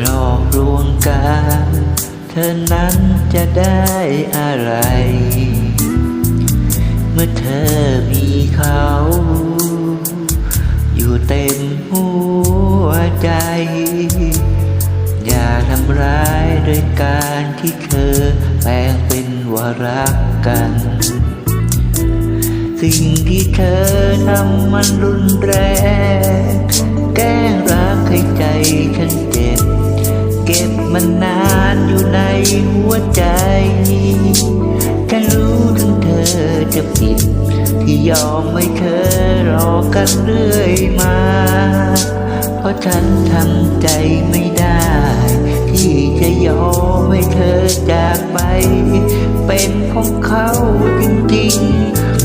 หลอกลวงกันเธอนั้นจะได้อะไร เมื่อเธอมีเขา อยู่เต็มหัวใจ อย่าทำร้ายโดยการที่เธอแปลงเป็นว่ารักกัน สิ่งที่เธอทำมันรุนแรง แกล้งรักให้ใจฉันเจ็บ เก็บมันนานอยู่ในหัวใจฉันรู้ถึงเธอจะผิด ที่ยอมให้เธอรอกันเรื่อยมา เพราะฉันทำใจไม่ได้ ที่จะยอมให้เธอจากไป เป็นของเขาจริงๆ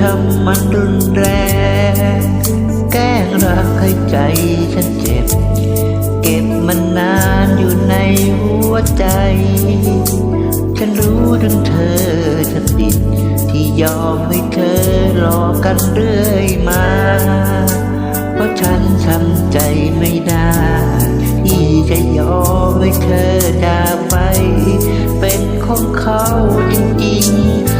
ทำมันรุนแรง แกล้งรักให้ใจฉันเจ็บ เก็บมันนานอยู่ในหัวใจ ฉันรู้ถึงเธอจะติดที่ยอมให้เธอรอกันเรื่อยมา เพราะฉันทำใจไม่ได้ที่จะยอมให้เธอจากไป เป็นของเขาจริงๆ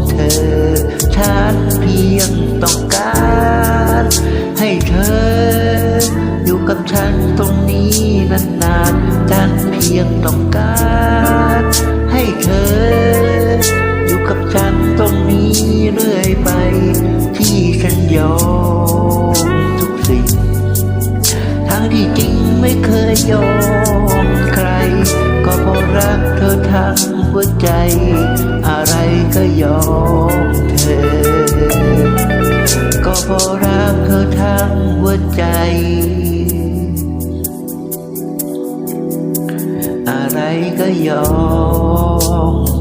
อ ฉันเพียงต้องการ ให้เธอ อยู่กับฉันตรงนี้นานๆ ฉันเพียงต้องการ ให้เธอ อยู่กับฉันตรงนี้เรื่อยไป ที่ฉันยอมทุกสิ่ง ทั้งที่จริงไม่เคยยอมใคร ก็เพราะรักเธอทั้งหัวใจ ยอมเธอ ก็เพราะรักเธอทั้งหัวใจ อะไรก็ยอม